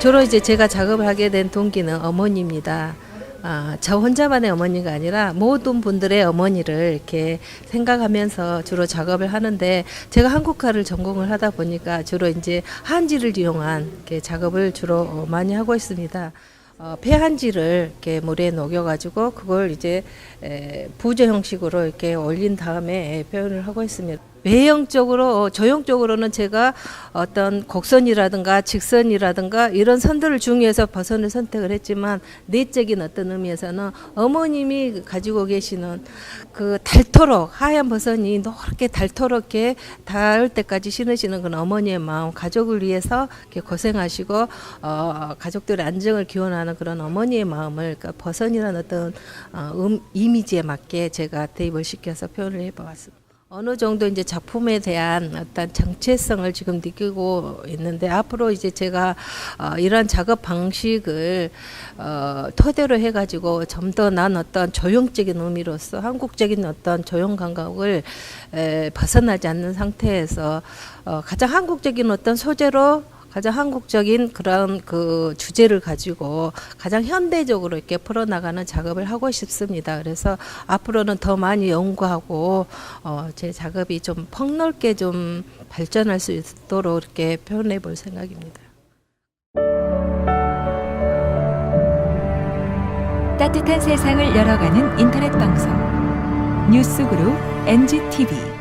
주로 이제 제가 작업을 하게 된 동기는 어머니입니다. 아, 저 혼자만의 어머니가 아니라 모든 분들의 어머니를 이렇게 생각하면서 주로 작업을 하는데 제가 한국화를 전공을 하다 보니까 주로 이제 한지를 이용한 이렇게 작업을 주로 어, 많이 하고 있습니다. 어, 폐한지를 이렇게 물에 녹여가지고 그걸 이제 에, 부조 형식으로 이렇게 올린 다음에 표현을 하고 있습니다. 외형적으로 어, 조형적으로는 제가 어떤 곡선이라든가 직선이라든가 이런 선들을 중요해서 버선을 선택을 했지만 내적인 어떤 의미에서는 어머님이 가지고 계시는 그 닳도록 하얀 버선이 노랗게 닳도록 이렇게 닿을 때까지 신으시는 그런 어머니의 마음 가족을 위해서 이렇게 고생하시고 어, 가족들의 안정을 기원하는 그런 어머니의 마음을 그러니까 버선이라는 어떤 어, 음, 이미지에 맞게 제가 대입을 시켜서 표현을 해보았습니다. 어느 정도 이제 작품에 대한 어떤 정체성을 지금 느끼고 있는데 앞으로 이제 제가 어, 이런 작업 방식을 어, 토대로 해가지고 좀 더 난 어떤 조형적인 의미로서 한국적인 어떤 조형 감각을 에, 벗어나지 않는 상태에서 어, 가장 한국적인 어떤 소재로 가장 한국적인 그런 그 주제를 가지고 가장 현대적으로 이렇게 풀어나가는 작업을 하고 싶습니다. 그래서 앞으로는 더 많이 연구하고 어, 제 작업이 좀 폭넓게 좀 발전할 수 있도록 이렇게 표현해 볼 생각입니다. 따뜻한 세상을 열어가는 인터넷 방송 뉴스그룹 NGTV